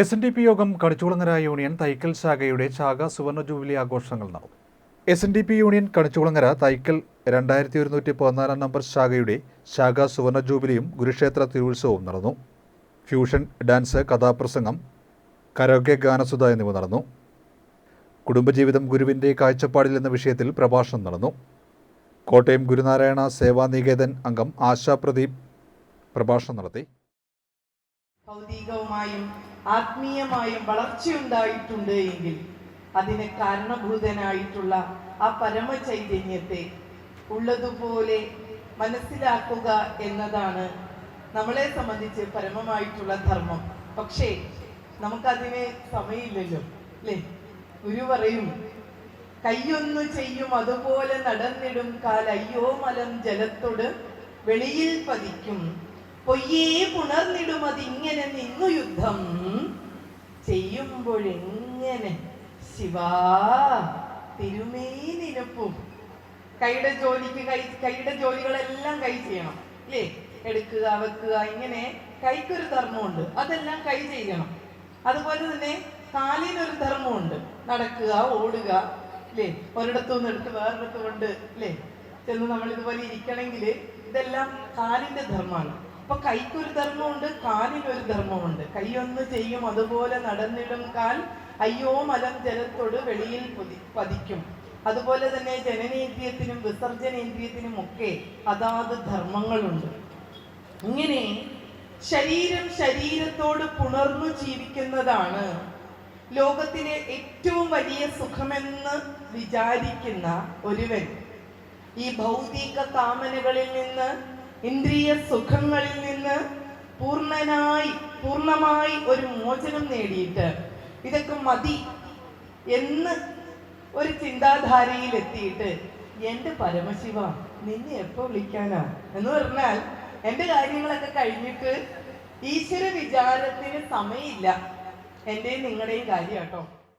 S N D P യോഗം Kanichukulangara union Thaikkal ശാഖയുടെ ശാഖ സുവർണ ജൂബിലി ആഘോഷങ്ങൾ നടന്നു. S N D P union Kanichukulangara Thaikkal രണ്ടായിരത്തി ഒരുന്നൂറ്റി പതിനാലാം നമ്പർ ശാഖയുടെ ശാഖ സുവർണ ജൂബിലിയും ഗുരുക്ഷേത്ര തിരുവുത്സവവും നടന്നു. ഫ്യൂഷൻ ഡാൻസ് കഥാപ്രസംഗം കരോക്കെ ഗാനസുധ എന്നിവ നടന്നു. കുടുംബജീവിതം ഗുരുവിന്റെ കാഴ്ചപ്പാടിൽ എന്ന വിഷയത്തിൽ പ്രഭാഷണം നടന്നു. കോട്ടയം ഗുരുനാരായണ സേവാനികേതൻ അംഗം ആശാ പ്രദീപ് പ്രഭാഷണം നടത്തി. ഭൗതികവുമായും ആത്മീയമായും വളർച്ചയുണ്ടായിട്ടുണ്ട് എങ്കിൽ അതിന് കാരണഭൂതനായിട്ടുള്ള ആ പരമചൈതന്യത്തെ ഉള്ളതുപോലെ മനസ്സിലാക്കുക എന്നതാണ് നമ്മളെ സംബന്ധിച്ച് പരമമായിട്ടുള്ള ധർമ്മം. പക്ഷേ നമുക്കതിന് സമയമില്ലല്ലോ അല്ലേ? ഗുരു പറയും കയ്യൊന്നു ചെയ്യും അതുപോലെ നടന്നിടും. കാലയ്യോ മലം ജലത്തോട് വെളിയിൽ പതിക്കും. പൊയ്യേ പുണർന്നിടും ഇങ്ങനെ നിന്നു യുദ്ധം. ചെയ്യുമ്പോഴെങ്ങനെ ശിവാ? തിരുമേനിനൊപ്പും കൈയുടെ ജോലിക്ക് കൈ കൈയുടെ ജോലികളെല്ലാം കൈ ചെയ്യണം അല്ലേ എടുക്കുക വെക്കുക ഇങ്ങനെ കൈക്കൊരു ധർമ്മമുണ്ട്. അതെല്ലാം കൈ ചെയ്യണം. അതുപോലെ തന്നെ കാലിനൊരു ധർമ്മമുണ്ട്. നടക്കുക ഓടുക അല്ലേ ഒരിടത്തു നിന്ന് എടുത്ത് വേറൊരിടത്ത് കൊണ്ട് അല്ലേ ചെന്ന് നമ്മൾ ഇതുപോലെ ഇരിക്കണമെങ്കിൽ ഇതെല്ലാം കാലിന്റെ ധർമ്മമാണ്. അപ്പൊ കൈക്കൊരു ധർമ്മമുണ്ട് കാലിനൊരു ധർമ്മമുണ്ട്. കൈയൊന്ന് ചെയ്യും അതുപോലെ നടന്നിടും കാൽ. അയ്യോ മലം ജലത്തോട് വെളിയിൽ പൊതി പതിക്കും. അതുപോലെ തന്നെ ജനനേന്ദ്രിയത്തിനും വിസർജനേന്ദ്രിയത്തിനും ഒക്കെ അതാത് ധർമ്മങ്ങളുണ്ട്. ഇങ്ങനെ ശരീരം ശരീരത്തോട് പുണർന്നു ജീവിക്കുന്നതാണ് ലോകത്തിലെ ഏറ്റവും വലിയ സുഖമെന്ന് വിചാരിക്കുന്ന ഒരുവൻ. ഈ ഭൗതിക കാമനകളിൽ നിന്ന് ഇന്ദ്രിയ സുഖങ്ങളിൽ നിന്ന് പൂർണനായി പൂർണമായി ഒരു മോചനം നേടിയിട്ട് ഇതൊക്കെ മതി എന്ന് ഒരു ചിന്താധാരയിൽ എത്തിയിട്ട് എന്റെ പരമശിവ നിന്നെ എപ്പോൾ വിളിക്കാനാ? എന്ന് പറഞ്ഞാൽ എന്റെ കാര്യങ്ങളൊക്കെ കഴിഞ്ഞിട്ട് ഈശ്വര വിചാരത്തിന് സമയമില്ല. എന്റെയും നിങ്ങളുടെയും കാര്യം കേട്ടോ.